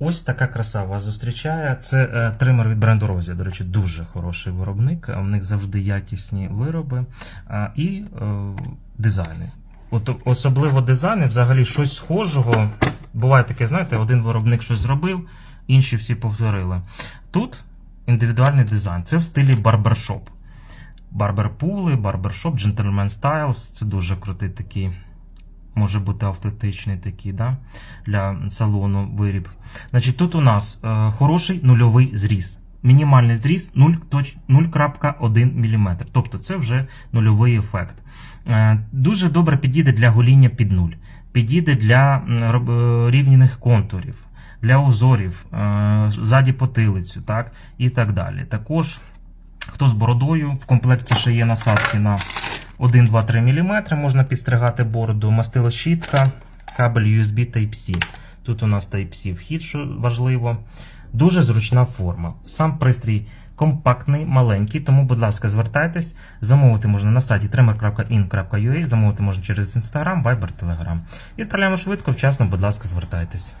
Ось така краса вас зустрічає. Це е, тример від бренду Розія. До речі, дуже хороший виробник. У них завжди якісні вироби а, і е, дизайни. От, особливо дизайни, взагалі щось схожого. Буває таке, знаєте, один виробник щось зробив, інші всі повторили. Тут індивідуальний дизайн. Це в стилі барбершоп. Барберпули, барбершоп, джентльмен стайлс. Це дуже крутий такий. Може бути автентичний такий, да? для салону виріб. Значить, тут у нас е, хороший нульовий зріз. Мінімальний зріз 0,1 мм. Тобто це вже нульовий ефект. Е, дуже добре підійде для гоління під нуль. Підійде для е, рівняних контурів, для узорів, е, ззаді потилицю, так? і так далі. Також, хто з бородою, в комплекті ще є насадки на 1-2-3 мм, можна підстригати бороду, мастилощітка, кабель USB Type-C. Тут у нас Type-C вхід, що важливо. Дуже зручна форма. Сам пристрій компактний, маленький, тому, будь ласка, звертайтесь. Замовити можна на сайті trimmer.in.ua, замовити можна через Instagram, Viber, Telegram. Відправляємо швидко, вчасно, будь ласка, звертайтесь.